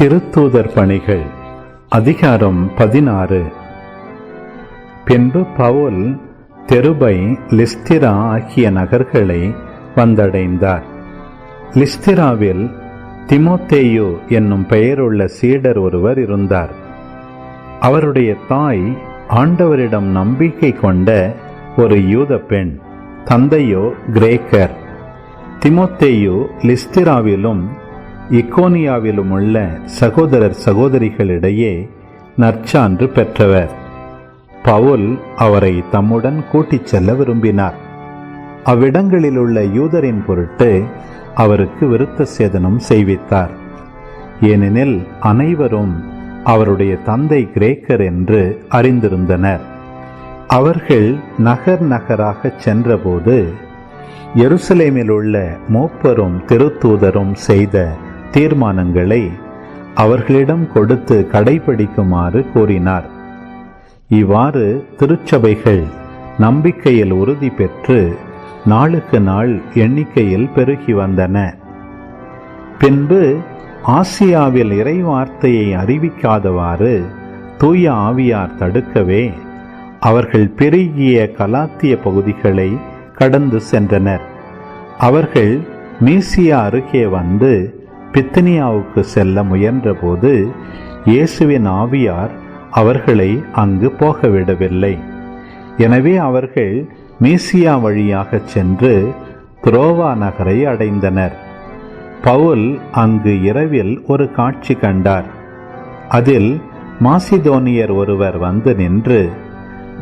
திருத்தூதர் பணிகள் அதிகாரம் பதினாறு. பின்பு பவுல் தெருபை லிஸ்திரா ஆகிய நகர்களை வந்தடைந்தார். லிஸ்திராவில் திமோத்தேயு என்னும் பெயருள்ள சீடர் ஒருவர் இருந்தார். அவருடைய தாய் ஆண்டவரிடம் நம்பிக்கை கொண்ட ஒரு யூத பெண் தந்தையோ கிரேக்கர். திமோத்தேயு லிஸ்திராவிலும் இக்கோனியாவிலும் உள்ள சகோதரர் சகோதரிகளிடையே நற்சான்று பெற்றவர். பவுல் அவரை தம்முடன் கூட்டிச் செல்ல விரும்பினார். அவ்விடங்களில் உள்ள யூதரின் பொருட்டு அவருக்கு விருத்த சேதனம் செய்வித்தார். ஏனெனில் அனைவரும் அவருடைய தந்தை கிரேக்கர் என்று அறிந்திருந்தனர். அவர்கள் நகர் நகராகச் சென்றபோது எருசலேமில் உள்ள மூப்பரும் திருத்தூதரும் செய்த தீர்மானங்களை அவர்களிடம் கொடுத்து கடைபிடிக்குமாறு கூறினார். இவ்வாறு திருச்சபைகள் நம்பிக்கையில் உறுதி பெற்று நாளுக்கு நாள் எண்ணிக்கையில் பெருகி வந்தன. பின்பு ஆசியாவில் இறைவார்த்தையை அறிவிக்காதவாறு தூய ஆவியார் தடுக்கவே அவர்கள் பெருகிய கலாத்திய பகுதிகளை கடந்து சென்றனர். அவர்கள் மீசியா அருகே வந்து பித்தனியாவுக்கு செல்ல முயன்றபோது இயேசுவின் ஆவியார் அவர்களை அங்கு போகவிடவில்லை. எனவே அவர்கள் மீசியா வழியாக சென்று துரோவா நகரை அடைந்தனர். பவுல் அங்கு இரவில் ஒரு காட்சி கண்டார். அதில் மாசிதோனியர் ஒருவர் வந்து நின்று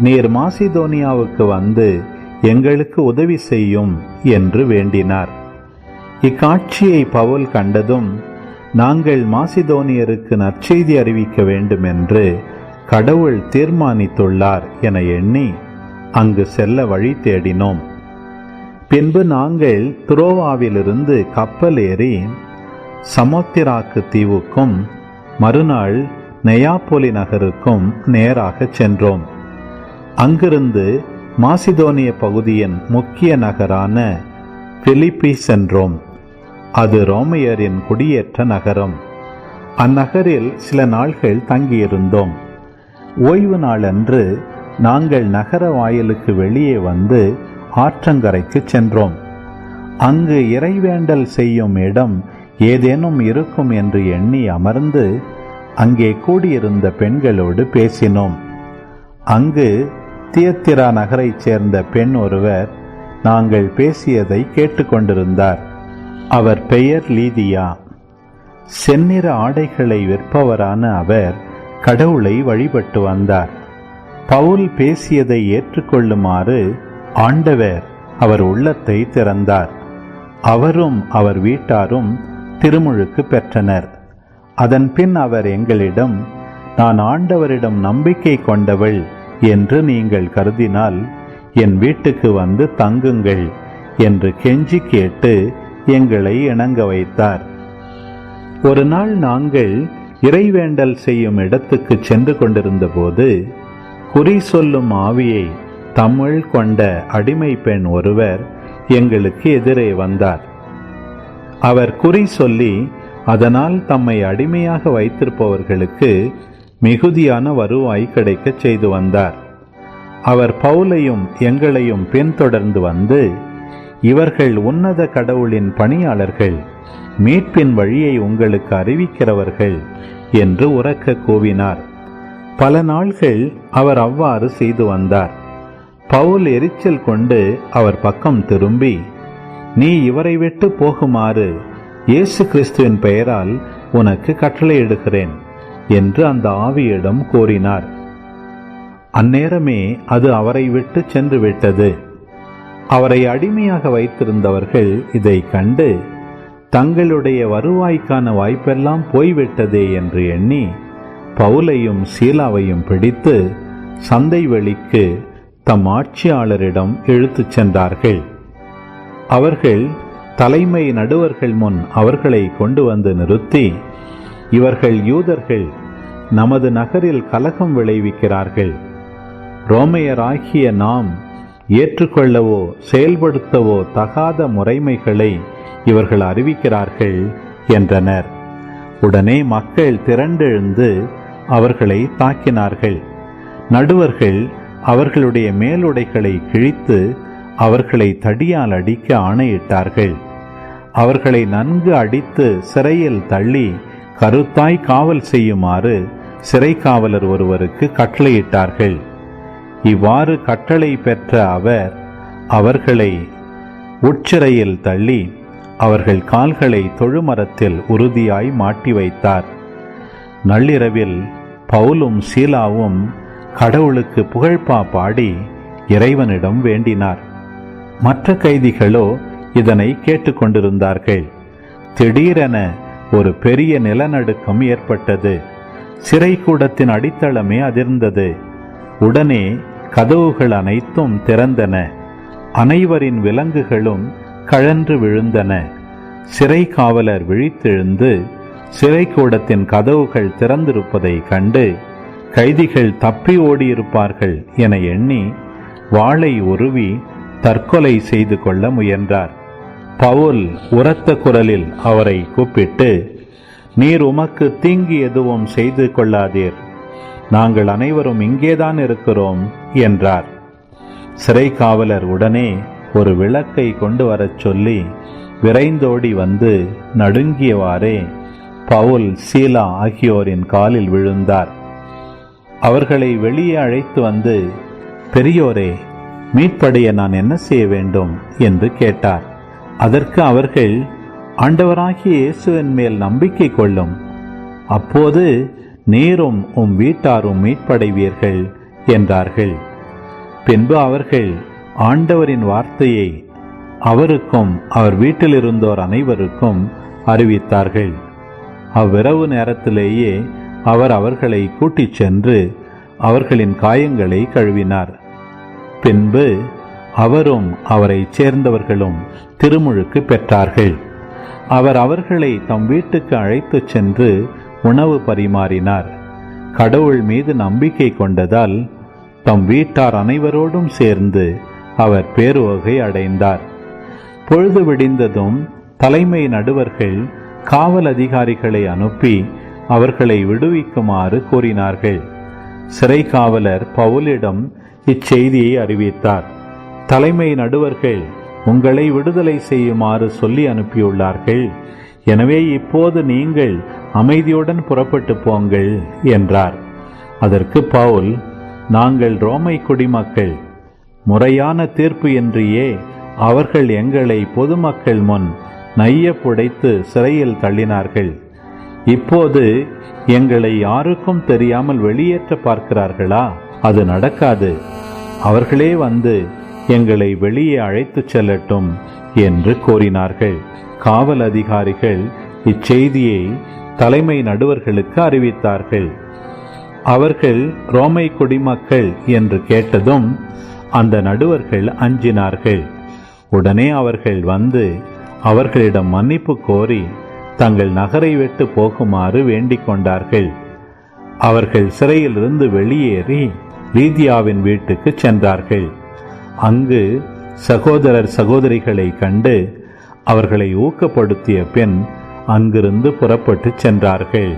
நீர் மாசிதோனியாவுக்கு வந்து எங்களுக்கு உதவி செய்யும் என்று வேண்டினார். இக்காட்சியை பவுல் கண்டதும் நாங்கள் மாசிதோனியருக்கு நற்செய்தி அறிவிக்க வேண்டும் என்று கடவுள் தீர்மானித்துள்ளார் என எண்ணி அங்கு செல்ல வழி தேடினோம். பின்பு நாங்கள் துரோவாவிலிருந்து கப்பல் ஏறி சமோத்திராக்கு தீவுக்கும் மறுநாள் நெயாப்போலி நகருக்கும் நேராக சென்றோம். அங்கிருந்து மாசிதோனிய பகுதியின் முக்கிய நகரான பிலிப்பி சென்றோம். அது ரோமையரின் குடியேற்ற நகரம். அந்நகரில் சில நாள்கள் தங்கியிருந்தோம். ஓய்வு நாளன்று நாங்கள் நகர வாயிலுக்கு வெளியே வந்து ஆற்றங்கரைக்கு சென்றோம். அங்கு இறைவேண்டல் செய்யும் இடம் ஏதேனும் இருக்கும் என்று எண்ணி அமர்ந்து அங்கே கூடியிருந்த பெண்களோடு பேசினோம். அங்கு தியத்திரா நகரைச் சேர்ந்த பெண் ஒருவர் நாங்கள் பேசியதை கேட்டுக்கொண்டிருந்தார். அவர் பெயர் லீதியா. செந்நிற ஆடைகளை விற்பவரான அவர் கடவுளை வழிபட்டு வந்தார். பவுல் பேசியதை ஏற்றுக்கொள்ளுமாறு ஆண்டவர் அவர் உள்ளத்தை திறந்தார். அவரும் அவர் வீட்டாரும் திருமுழுக்கு பெற்றனர். அதன் பின் அவர் எங்களிடம் நான் ஆண்டவரிடம் நம்பிக்கை கொண்டவள் என்று நீங்கள் கருதினால் என் வீட்டுக்கு வந்து தங்குங்கள் என்று கெஞ்சி கேட்டு எங்களை இணங்க வைத்தார். ஒரு நாள் நாங்கள் இறைவேண்டல் செய்யும் இடத்துக்கு சென்று கொண்டிருந்தபோது குறி சொல்லும் ஆவியை தமிழ் கொண்ட அடிமை பெண் ஒருவர் எங்களுக்கு எதிரே வந்தார். அவர் குறி சொல்லி அதனால் தம்மை அடிமையாக வைத்திருப்பவர்களுக்கு மிகுதியான வருவாய் கிடைக்கச் செய்து வந்தார். அவர் பவுலையும் எங்களையும் பின்தொடர்ந்து வந்து இவர்கள் உன்னத கடவுளின் பணியாளர்கள். மீட்பின் வழியை உங்களுக்கு அறிவிக்கிறவர்கள் என்று உறக்க கூவினார். பல நாள்கள் அவர் அவ்வாறு செய்து வந்தார். பவுல் எரிச்சல் கொண்டு அவர் பக்கம் திரும்பி நீ இவரை விட்டு போகுமாறு இயேசு கிறிஸ்துவின் பெயரால் உனக்கு கட்டளையிடுகிறேன் என்று அந்த ஆவியிடம் கூறினார். அந்நேரமே அது அவரை விட்டு சென்று விட்டது. அவரை அடிமையாக வைத்திருந்தவர்கள் இதை கண்டு தங்களுடைய வருவாய்க்கான வாய்ப்பெல்லாம் போய்விட்டதே என்று எண்ணி பவுலையும் சீலாவையும் பிடித்து சந்தை வெளிக்கு தம் ஆட்சியாளரிடம் இழுத்துச் சென்றார்கள். அவர்கள் தலைமை நடுவர்கள் முன் அவர்களை கொண்டு வந்து நிறுத்தி இவர்கள் யூதர்கள் நமது நகரில் கலகம் விளைவிக்கிறார்கள். ரோமையராகிய நாம் ஏற்றுக்கொள்ளவோ செயல்படுத்தவோ தகாத முறைமைகளை இவர்கள் அறிவிக்கிறார்கள் என்றனர். உடனே மக்கள் திரண்டெழுந்து அவர்களை தாக்கினார்கள். நடுவர்கள் அவர்களுடைய மேலுடைகளை கிழித்து அவர்களை தடியால் அடிக்க ஆணையிட்டார்கள். அவர்களை நன்கு அடித்து சிறையில் தள்ளி கருத்தாய் காவல் செய்யுமாறு சிறை காவலர் ஒருவருக்கு கட்டளையிட்டார்கள். இவ்வாறு கட்டளை பெற்ற அவர் அவர்களை உட்சிறையில் தள்ளி அவர்கள் கால்களை தொழுமரத்தில் உறுதியாய் மாட்டி வைத்தார். நள்ளிரவில் பவுலும் சீலாவும் கடவுளுக்கு புகழ்பா பாடி இறைவனிடம் வேண்டினார். மற்ற கைதிகளோ இதனை கேட்டுக்கொண்டிருந்தார்கள். திடீரென ஒரு பெரிய நிலநடுக்கம் ஏற்பட்டது. சிறைக்கூடத்தின் அடித்தளமே அதிர்ந்தது. உடனே கதவுகள் அனைத்தும் திறந்தன. அனைவரின் விலங்குகளும் கழன்று விழுந்தன. சிறை காவலர் விழித்தெழுந்து சிறை கூடத்தின் கதவுகள் திறந்திருப்பதை கண்டு கைதிகள் தப்பி ஓடியிருப்பார்கள் என எண்ணி வாளை உருவி தற்கொலை செய்து கொள்ள முயன்றார். பவுல் உரத்த குரலில் அவரை கூப்பிட்டு நீர் உமக்கு தீங்கு எதுவும் செய்து கொள்ளாதீர். நாங்கள் அனைவரும் இங்கேதான் இருக்கிறோம் என்றார். சிறை காவலர் உடனே ஒரு விளக்கை கொண்டு வரச் சொல்லி விரைந்தோடி வந்து நடுங்கியவாறே பவுல் சீலா ஆகியோரின் காலில் விழுந்தார். அவர்களை வெளியே அழைத்து வந்து பெரியோரே மீட்படைய நான் என்ன செய்ய வேண்டும்? என்று கேட்டார். அதற்கு அவர்கள் ஆண்டவராகிய இயேசுவின் மேல் நம்பிக்கை கொள்ளும். அப்போது நீரும் உம் வீட்டாரும் மீட்படைவீர்கள் என்றார்கள். பின்பு அவர்கள் ஆண்டவரின் வார்த்தையை அவருக்கும் அவர் வீட்டில் இருந்தோர் அனைவருக்கும் அறிவித்தார்கள். அவ்விரவு நேரத்திலேயே அவர் அவர்களை கூட்டிச் சென்று அவர்களின் காயங்களை கழுவினார். பின்பு அவரும் அவரைச் சேர்ந்தவர்களும் திருமுழுக்கு பெற்றார்கள். அவர் அவர்களை தம் வீட்டுக்கு அழைத்துச் சென்று உணவு பரிமாறினார். கடவுள் மீது நம்பிக்கை கொண்டதால் தம் வீட்டார் அனைவரோடும் சேர்ந்து அவர் பேருவகை அடைந்தார். பொழுது விடிந்ததும் தலைமை நடுவர்கள் காவல் அதிகாரிகளை அனுப்பி அவர்களை விடுவிக்குமாறு கூறினார்கள். சிறை காவலர் பவுலிடம் இச்செய்தியை அறிவித்தார். தலைமை நடுவர்கள் உங்களை விடுதலை செய்யுமாறு சொல்லி அனுப்பியுள்ளார்கள். எனவே இப்போது நீங்கள் அமைதியுடன் புறப்பட்டு போங்கள் என்றார். அதற்கு பவுல் நாங்கள் ரோமை குடிமக்கள். முறையான தீர்ப்பு என்றியே அவர்கள் எங்களை பொதுமக்கள் முன் நைய புடைத்து சிறையில் தள்ளினார்கள். இப்போது எங்களை யாருக்கும் தெரியாமல் வெளியேற்ற பார்க்கிறார்களா? அது நடக்காது. அவர்களே வந்து எங்களை வெளியே அழைத்துச் செல்லட்டும் என்று கோரினார்கள் காவல் அதிகாரிகள் இச்செய்தியை தலைமை நடுவர்களுக்கு அறிவித்தார்கள். அவர்கள் ரோமை குடிமக்கள் என்று கேட்டதும் அந்த நடுவர்கள் அஞ்சினார்கள். உடனே அவர்கள் வந்து அவர்களிடம் மன்னிப்பு கோரி தங்கள் நகரை விட்டு போகுமாறு வேண்டிக் கொண்டார்கள். அவர்கள் சிறையிலிருந்து வெளியேறி லீதியாவின் வீட்டுக்கு சென்றார்கள். அங்கு சகோதரர் சகோதரிகளை கண்டு அவர்களை ஊக்கப்படுத்திய பின் அங்கிருந்து புறப்பட்டு சென்றார்கள்.